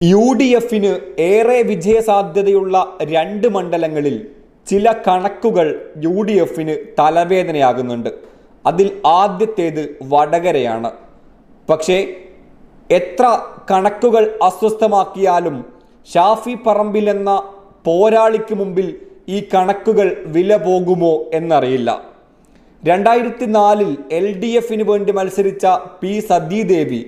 U D എഫിന് ഏറെ വിജയസാധ്യതയുള്ള രണ്ട് മണ്ഡലങ്ങളിൽ ചില കണക്കുകൾ യു ഡി എഫിന് തലവേദനയാകുന്നുണ്ട്. അതിൽ ആദ്യത്തേത് വടകരയാണ്. പക്ഷേ എത്ര കണക്കുകൾ അസ്വസ്ഥമാക്കിയാലും ഷാഫി പറമ്പിൽ എന്ന പോരാളിക്ക് മുമ്പിൽ ഈ കണക്കുകൾ വില പോകുമോ എന്നറിയില്ല. രണ്ടായിരത്തി നാലിൽ എൽ ഡി എഫിന് വേണ്ടി മത്സരിച്ച പി സതീദേവി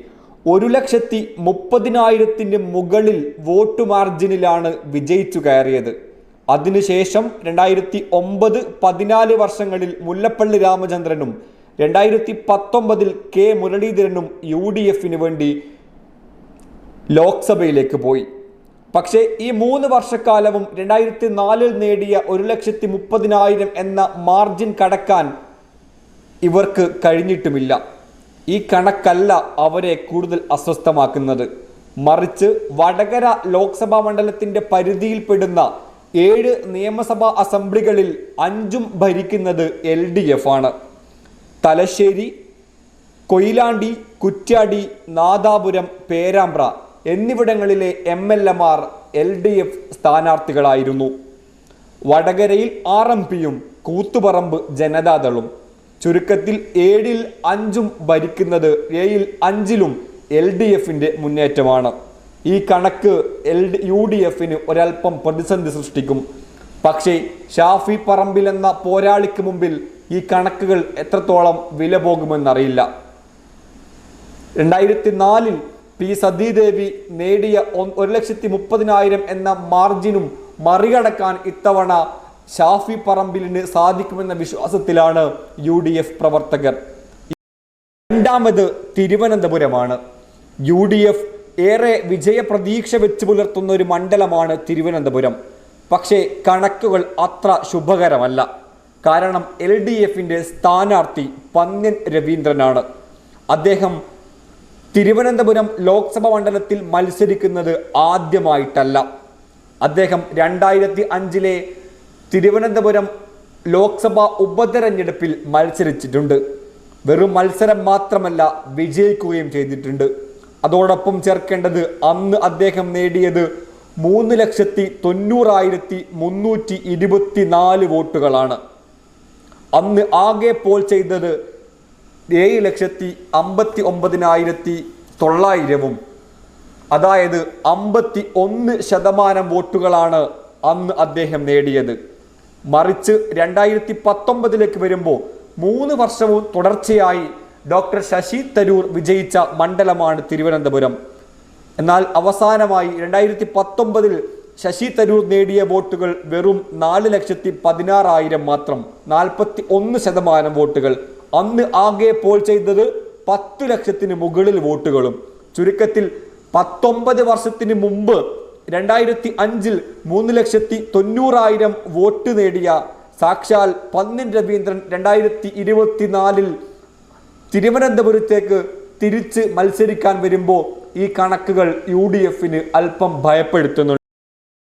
ഒരു ലക്ഷത്തി മുപ്പതിനായിരത്തിന് മുകളിൽ വോട്ട് മാർജിനിലാണ് വിജയിച്ചു കയറിയത്. അതിനുശേഷം രണ്ടായിരത്തി ഒമ്പത് പതിനാല് വർഷങ്ങളിൽ മുല്ലപ്പള്ളി രാമചന്ദ്രനും രണ്ടായിരത്തി പത്തൊമ്പതിൽ കെ മുരളീധരനും യു ഡി എഫിന് വേണ്ടി ലോക്സഭയിലേക്ക് പോയി. പക്ഷേ ഈ മൂന്ന് വർഷക്കാലവും രണ്ടായിരത്തി നാലിൽ നേടിയ ഒരു ലക്ഷത്തി മുപ്പതിനായിരം എന്ന മാർജിൻ കടക്കാൻ ഇവർക്ക് കഴിഞ്ഞിട്ടുമില്ല. ഈ കണക്കല്ല അവരെ കൂടുതൽ അസ്വസ്ഥമാക്കുന്നത്. മറിച്ച് വടകര ലോക്സഭാ മണ്ഡലത്തിന്റെ പരിധിയിൽപ്പെടുന്ന ഏഴ് നിയമസഭാ അസംബ്ലികളിൽ അഞ്ചും ഭരിക്കുന്നത് എൽ ഡി എഫ് ആണ് തലശ്ശേരി കൊയിലാണ്ടി കുറ്റ്യാടി നാദാപുരം പേരാമ്പ്ര എന്നിവിടങ്ങളിലെ എം എൽ എമാർ എൽ ഡി എഫ് സ്ഥാനാർത്ഥികളായിരുന്നു. വടകരയിൽ ആർ എം പിയും കൂത്തുപറമ്പ് ജനതാദളും. ചുരുക്കത്തിൽ ഏഴിൽ അഞ്ചും ഭരിക്കുന്നത് എയിൽ അഞ്ചിലും എൽ ഡി എഫിന്റെ മുന്നേറ്റമാണ്. ഈ കണക്ക് എൽ ഡി യു ഡി എഫിന് ഒരൽപ്പം പ്രതിസന്ധി സൃഷ്ടിക്കും. പക്ഷേ ഷാഫി പറമ്പിൽ എന്ന പോരാളിക്ക് മുമ്പിൽ ഈ കണക്കുകൾ എത്രത്തോളം വില പോകുമെന്നറിയില്ല. രണ്ടായിരത്തി നാലിൽ പി സതീദേവി നേടിയ ഒരു ലക്ഷത്തി മുപ്പതിനായിരം എന്ന മാർജിനും മറികടക്കാൻ ഇത്തവണ ഷാഫി പറമ്പിലിന് സാധിക്കുമെന്ന വിശ്വാസത്തിലാണ് യു ഡി എഫ് പ്രവർത്തകർ. രണ്ടാമത് തിരുവനന്തപുരമാണ്. യു ഡി എഫ് ഏറെ വിജയപ്രതീക്ഷ വെച്ച് പുലർത്തുന്ന ഒരു മണ്ഡലമാണ് തിരുവനന്തപുരം. പക്ഷേ കണക്കുകൾ അത്ര ശുഭകരമല്ല. കാരണം എൽ ഡി എഫിന്റെ സ്ഥാനാർത്ഥി പന്ന്യൻ രവീന്ദ്രനാണ്. അദ്ദേഹം തിരുവനന്തപുരം ലോക്സഭ മണ്ഡലത്തിൽ മത്സരിക്കുന്നത് ആദ്യമായിട്ടല്ല. അദ്ദേഹം രണ്ടായിരത്തി അഞ്ചിലെ തിരുവനന്തപുരം ലോക്സഭാ ഉപതെരഞ്ഞെടുപ്പിൽ മത്സരിച്ചിട്ടുണ്ട്. വെറും മത്സരം മാത്രമല്ല വിജയിക്കുകയും ചെയ്തിട്ടുണ്ട്. അതോടൊപ്പം ചേർക്കേണ്ടത് അന്ന് അദ്ദേഹം നേടിയത് മൂന്ന് ലക്ഷത്തി തൊണ്ണൂറായിരത്തി മുന്നൂറ്റി ഇരുപത്തി നാല് വോട്ടുകളാണ്. അന്ന് ആകെ പോൾ ചെയ്തത് ഏഴ് ലക്ഷത്തി അമ്പത്തി ഒമ്പതിനായിരത്തി തൊള്ളായിരവും. അതായത് അമ്പത്തി ഒന്ന് ശതമാനം വോട്ടുകളാണ് അന്ന് അദ്ദേഹം നേടിയത്. മറിച്ച് രണ്ടായിരത്തി പത്തൊമ്പതിലേക്ക് വരുമ്പോൾ മൂന്ന് വർഷവും തുടർച്ചയായി ഡോക്ടർ ശശി തരൂർ വിജയിച്ച മണ്ഡലമാണ് തിരുവനന്തപുരം. എന്നാൽ അവസാനമായി രണ്ടായിരത്തി പത്തൊമ്പതിൽ ശശി തരൂർ നേടിയ വോട്ടുകൾ വെറും നാല് ലക്ഷത്തി പതിനാറായിരം മാത്രം നാൽപ്പത്തി ഒന്ന് ശതമാനം വോട്ടുകൾ. അന്ന് ആകെ പോൾ ചെയ്തത് പത്ത് ലക്ഷത്തിന് മുകളിൽ വോട്ടുകളും. ചുരുക്കത്തിൽ പത്തൊമ്പത് വർഷത്തിന് മുമ്പ് രണ്ടായിരത്തി അഞ്ചിൽ മൂന്ന് ലക്ഷത്തി തൊണ്ണൂറായിരം വോട്ട് നേടിയ സാക്ഷാൽ പന്നിൻ രവീന്ദ്രൻ രണ്ടായിരത്തി ഇരുപത്തിനാലിൽ തിരുവനന്തപുരത്തേക്ക് തിരിച്ച് മത്സരിക്കാൻ വരുമ്പോൾ ഈ കണക്കുകൾ യു ഡി എഫിന് അല്പം ഭയപ്പെടുത്തുന്നുണ്ട്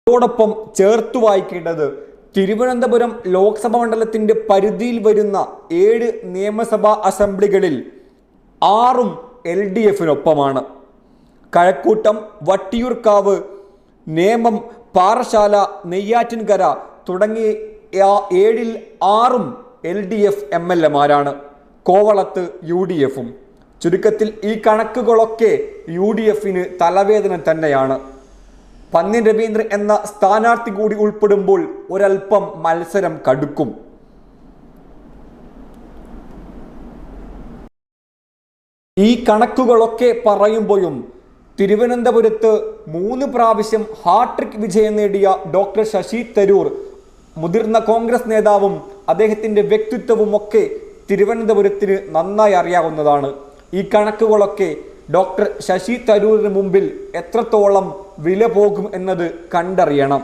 അതോടൊപ്പം ചേർത്ത് വായിക്കേണ്ടത് തിരുവനന്തപുരം ലോക്സഭ മണ്ഡലത്തിന്റെ പരിധിയിൽ വരുന്ന ഏഴ് നിയമസഭാ അസംബ്ലികളിൽ ആറും എൽ ഡി എഫിനൊപ്പമാണ്. കഴക്കൂട്ടം വട്ടിയൂർക്കാവ് നേമം പാറശാല നെയ്യാറ്റിൻകര തുടങ്ങിയ ഏഴിൽ ആറും L D F M L എമാരാണ്. കോവളത്ത് യു ഡി എഫും. ചുരുക്കത്തിൽ ഈ കണക്കുകളൊക്കെ യു ഡി എഫിന് തലവേദന തന്നെയാണ്. പന്നി രവീന്ദ്രൻ എന്ന സ്ഥാനാർത്ഥി കൂടി ഉൾപ്പെടുമ്പോൾ ഒരൽപ്പം മത്സരം കടുക്കും. ഈ കണക്കുകളൊക്കെ പറയുമ്പോഴും തിരുവനന്തപുരത്ത് മൂന്ന് പ്രാവശ്യം ഹാട്രിക് വിജയം നേടിയ ഡോക്ടർ ശശി തരൂർ മുതിർന്ന കോൺഗ്രസ് നേതാവും അദ്ദേഹത്തിന്റെ വ്യക്തിത്വവും ഒക്കെ തിരുവനന്തപുരത്തിന് നന്നായി അറിയാവുന്നതാണ്. ഈ കണക്കുകളൊക്കെ ഡോക്ടർ ശശി തരൂരിന് മുമ്പിൽ എത്രത്തോളം വില പോകും എന്നത് കണ്ടറിയണം.